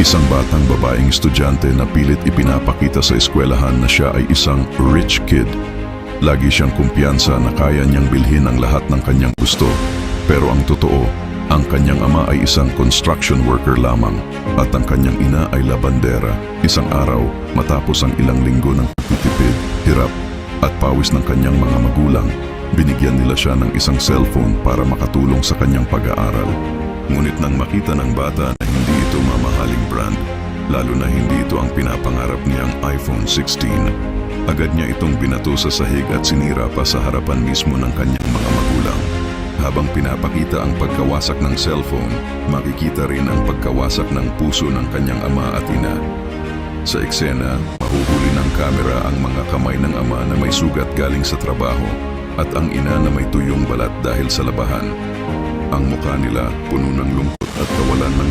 Isang batang babaeng estudyante na pilit ipinapakita sa eskwelahan na siya ay isang rich kid. Lagi siyang kumpiyansa na kaya niyang bilhin ang lahat ng kanyang gusto. Pero ang totoo, ang kanyang ama ay isang construction worker lamang at ang kanyang ina ay labandera. Isang araw, matapos ang ilang linggo ng pagtitipid, hirap at pawis ng kanyang mga magulang, binigyan nila siya ng isang cellphone para makatulong sa kanyang pag-aaral. Ngunit nang makita ng bata na ito mamahaling brand, lalo na hindi ito ang pinapangarap niyang iPhone 16, agad niya itong binato sa sahig at sinira pa sa harapan mismo ng kanyang mga magulang. Habang pinapakita ang pagkawasak ng cellphone, makikita rin ang pagkawasak ng puso ng kanyang ama at ina. Sa eksena, mahuhuli ng kamera ang mga kamay ng ama na may sugat galing sa trabaho at ang ina na may tuyong balat dahil sa labahan. Ang mukha nila puno ng lungkot